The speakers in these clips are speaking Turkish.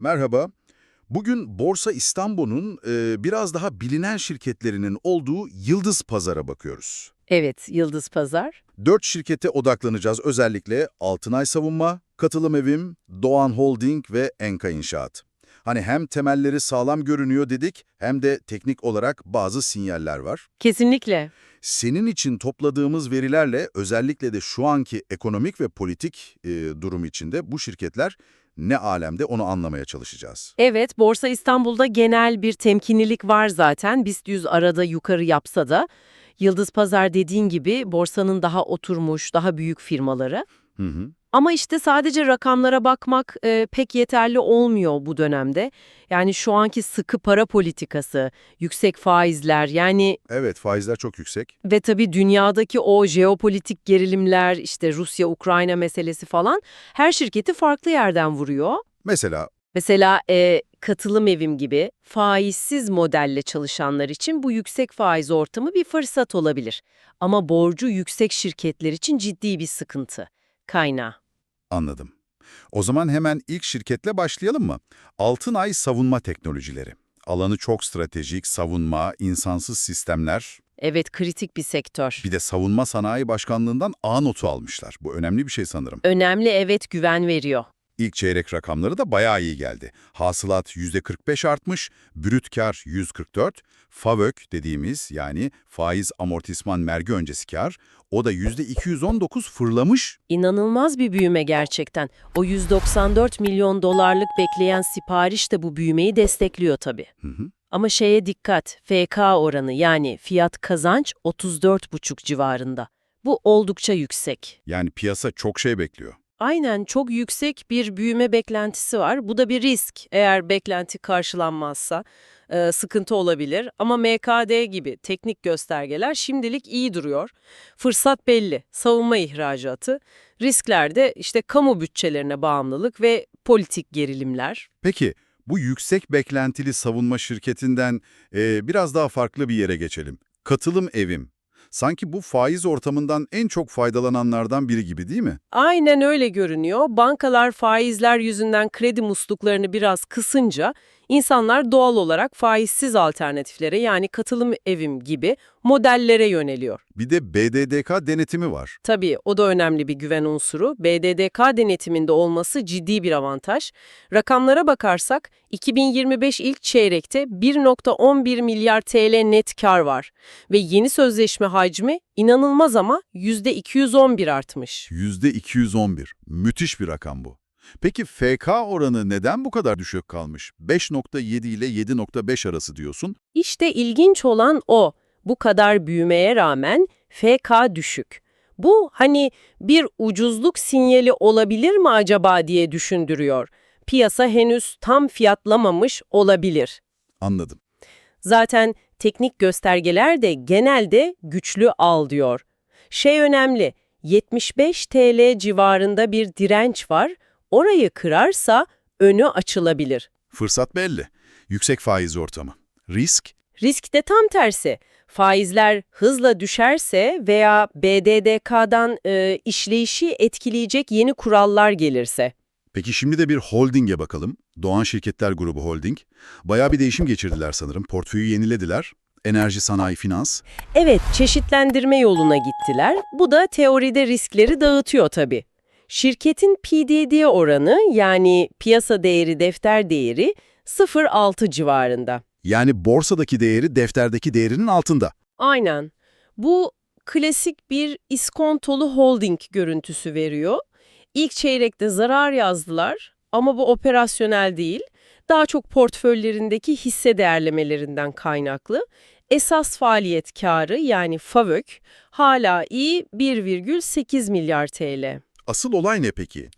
Merhaba. Bugün Borsa İstanbul'un e, biraz daha bilinen şirketlerinin olduğu Yıldız Pazar'a bakıyoruz. Evet, Yıldız Pazar. Dört şirkete odaklanacağız özellikle Altınay Savunma, Katılım Evim, Doğan Holding ve Enka İnşaat. Hani hem temelleri sağlam görünüyor dedik hem de teknik olarak bazı sinyaller var. Kesinlikle. Senin için topladığımız verilerle özellikle de şu anki ekonomik ve politik e, durum içinde bu şirketler ne alemde onu anlamaya çalışacağız. Evet, Borsa İstanbul'da genel bir temkinlilik var zaten. BIST 100 arada yukarı yapsa da. Yıldız Pazar dediğin gibi borsanın daha oturmuş, daha büyük firmaları. Hı hı. Ama işte sadece rakamlara bakmak e, pek yeterli olmuyor bu dönemde. Yani şu anki sıkı para politikası, yüksek faizler yani Evet faizler çok yüksek. ve tabii dünyadaki o jeopolitik gerilimler, işte Rusya-Ukrayna meselesi falan her şirketi farklı yerden vuruyor. Mesela Mesela e, katılım evim gibi faizsiz modelle çalışanlar için bu yüksek faiz ortamı bir fırsat olabilir. Ama borcu yüksek şirketler için ciddi bir sıkıntı. Kaynağı. anladım. O zaman hemen ilk şirketle başlayalım mı? Altınay Savunma Teknolojileri. Alanı çok stratejik, savunma, insansız sistemler, Evet kritik bir sektör. bir de Savunma Sanayi Başkanlığı'ndan A notu almışlar. Bu önemli bir şey sanırım. Önemli evet güven veriyor. İlk çeyrek rakamları da bayağı iyi geldi. Hasılat %45 artmış, brüt kar 144, FAVÖK dediğimiz yani faiz amortisman mergi öncesi kar, o da %219 fırlamış. İnanılmaz bir büyüme gerçekten. O 194 milyon dolarlık bekleyen sipariş de bu büyümeyi destekliyor tabii. Hı hı. Ama şeye dikkat, FK oranı yani fiyat kazanç 34,5 civarında. Bu oldukça yüksek. Yani piyasa çok şey bekliyor. Aynen çok yüksek bir büyüme beklentisi var. Bu da bir risk. Eğer beklenti karşılanmazsa e, sıkıntı olabilir. Ama MKD gibi teknik göstergeler şimdilik iyi duruyor. Fırsat belli. Savunma ihracatı. Riskler de işte kamu bütçelerine bağımlılık ve politik gerilimler. Peki bu yüksek beklentili savunma şirketinden e, biraz daha farklı bir yere geçelim. Katılım evim. Sanki bu faiz ortamından en çok faydalananlardan biri gibi değil mi? Aynen öyle görünüyor. Bankalar faizler yüzünden kredi musluklarını biraz kısınca insanlar doğal olarak faizsiz alternatiflere yani katılım evim gibi modellere yöneliyor. Bir de BDDK denetimi var. Tabii o da önemli bir güven unsuru. BDDK denetiminde olması ciddi bir avantaj. Rakamlara bakarsak 2025 ilk çeyrekte 1.11 milyar TL net kar var ve yeni sözleşme hacmi inanılmaz ama %211 artmış. %211. Müthiş bir rakam bu. Peki FK oranı neden bu kadar düşük kalmış? 5.7 ile 7.5 arası diyorsun. İşte ilginç olan o. Bu kadar büyümeye rağmen FK düşük. Bu hani bir ucuzluk sinyali olabilir mi acaba diye düşündürüyor. Piyasa henüz tam fiyatlamamış olabilir. Anladım. Zaten teknik göstergeler de genelde güçlü al diyor. Şey önemli, 75 TL civarında bir direnç var. Orayı kırarsa önü açılabilir. Fırsat belli. Yüksek faiz ortamı. Risk? Risk de tam tersi. Faizler hızla düşerse veya BDDK'dan e, işleyişi etkileyecek yeni kurallar gelirse. Peki şimdi de bir holdinge bakalım. Doğan Şirketler Grubu Holding. Bayağı bir değişim geçirdiler sanırım. Portföyü yenilediler. Enerji, sanayi, finans. Evet, çeşitlendirme yoluna gittiler. Bu da teoride riskleri dağıtıyor tabii. Şirketin PDD oranı yani piyasa değeri defter değeri 0.6 civarında. Yani borsadaki değeri defterdeki değerinin altında. Aynen. Bu klasik bir iskontolu holding görüntüsü veriyor. İlk çeyrekte zarar yazdılar ama bu operasyonel değil. Daha çok portföylerindeki hisse değerlemelerinden kaynaklı. Esas faaliyet karı yani FAVÖK hala iyi 1,8 milyar TL. Asıl olay ne peki?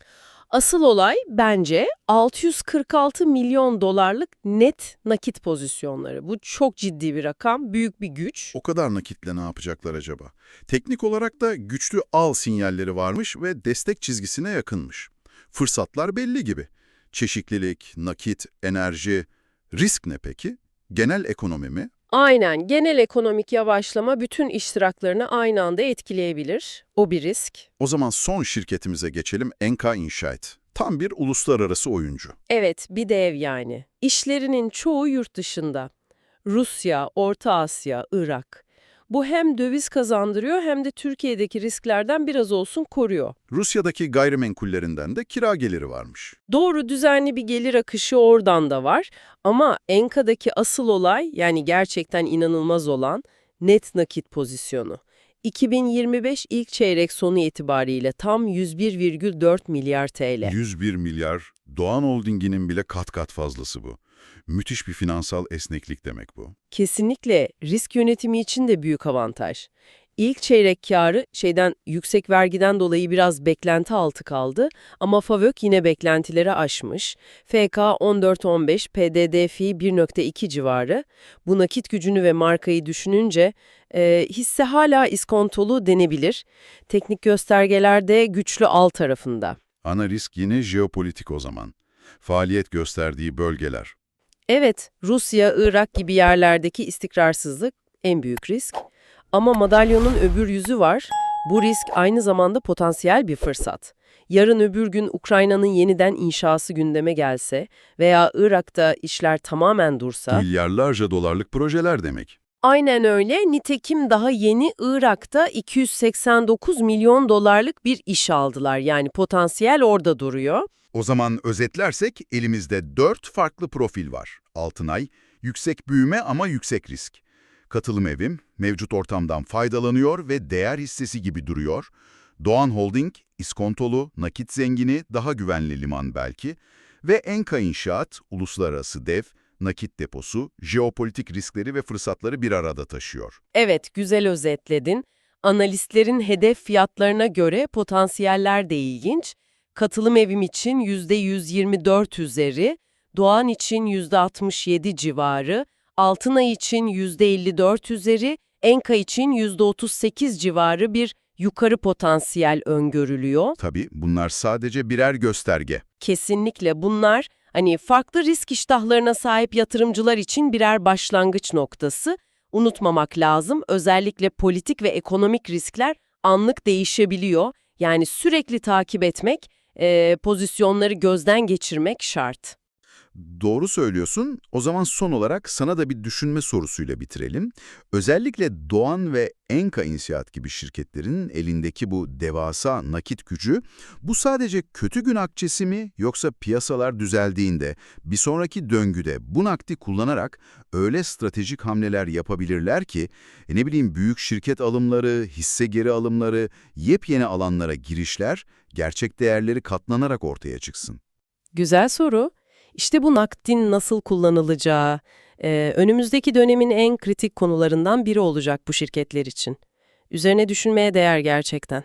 Asıl olay bence 646 milyon dolarlık net nakit pozisyonları. Bu çok ciddi bir rakam, büyük bir güç. O kadar nakitle ne yapacaklar acaba? Teknik olarak da güçlü al sinyalleri varmış ve destek çizgisine yakınmış. Fırsatlar belli gibi. Çeşitlilik, nakit, enerji. Risk ne peki? Genel ekonomi mi? Aynen, genel ekonomik yavaşlama bütün iştiraklarını aynı anda etkileyebilir. O bir risk. O zaman son şirketimize geçelim Enka İnşaat. Tam bir uluslararası oyuncu. Evet, bir dev yani. İşlerinin çoğu yurt dışında. Rusya, Orta Asya, Irak. Bu hem döviz kazandırıyor hem de Türkiye'deki risklerden biraz olsun koruyor. Rusya'daki gayrimenkullerinden de kira geliri varmış. Doğru düzenli bir gelir akışı oradan da var ama Enka'daki asıl olay yani gerçekten inanılmaz olan net nakit pozisyonu. 2025 ilk çeyrek sonu itibariyle tam 101,4 milyar TL. 101 milyar, Doğan Holding'inin bile kat kat fazlası bu. Müthiş bir finansal esneklik demek bu. Kesinlikle risk yönetimi için de büyük avantaj. İlk çeyrek karı şeyden yüksek vergiden dolayı biraz beklenti altı kaldı ama FAVÖK yine beklentileri aşmış. FK 14-15, PDD-FI 1.2 civarı. Bu nakit gücünü ve markayı düşününce e, hisse hala iskontolu denebilir. Teknik göstergelerde güçlü al tarafında. Ana risk yine jeopolitik o zaman. Faaliyet gösterdiği bölgeler. Evet, Rusya, Irak gibi yerlerdeki istikrarsızlık en büyük risk. Ama madalyonun öbür yüzü var. Bu risk aynı zamanda potansiyel bir fırsat. Yarın öbür gün Ukrayna'nın yeniden inşası gündeme gelse veya Irak'ta işler tamamen dursa... Milyarlarca dolarlık projeler demek. Aynen öyle. Nitekim daha yeni Irak'ta 289 milyon dolarlık bir iş aldılar. Yani potansiyel orada duruyor. O zaman özetlersek elimizde dört farklı profil var. Altınay, yüksek büyüme ama yüksek risk. Katılım evim, mevcut ortamdan faydalanıyor ve değer hissesi gibi duruyor. Doğan Holding, iskontolu, nakit zengini, daha güvenli liman belki. Ve Enka İnşaat, uluslararası dev, nakit deposu, jeopolitik riskleri ve fırsatları bir arada taşıyor. Evet, güzel özetledin. Analistlerin hedef fiyatlarına göre potansiyeller de ilginç. Katılım evim için %124 üzeri, Doğan için %67 civarı, Altınay için %54 üzeri, Enka için %38 civarı bir yukarı potansiyel öngörülüyor. Tabii bunlar sadece birer gösterge. Kesinlikle bunlar hani farklı risk iştahlarına sahip yatırımcılar için birer başlangıç noktası. Unutmamak lazım özellikle politik ve ekonomik riskler anlık değişebiliyor. Yani sürekli takip etmek, eee, pozisyonları gözden geçirmek şart. Doğru söylüyorsun. O zaman son olarak sana da bir düşünme sorusuyla bitirelim. Özellikle Doğan ve Enka İnşaat gibi şirketlerin elindeki bu devasa nakit gücü, bu sadece kötü gün akçesi mi yoksa piyasalar düzeldiğinde bir sonraki döngüde bu nakdi kullanarak öyle stratejik hamleler yapabilirler ki, e ne bileyim büyük şirket alımları, hisse geri alımları, yepyeni alanlara girişler, gerçek değerleri katlanarak ortaya çıksın. Güzel soru. İşte bu nakdin nasıl kullanılacağı, eee, önümüzdeki dönemin en kritik konularından biri olacak bu şirketler için. Üzerine düşünmeye değer gerçekten.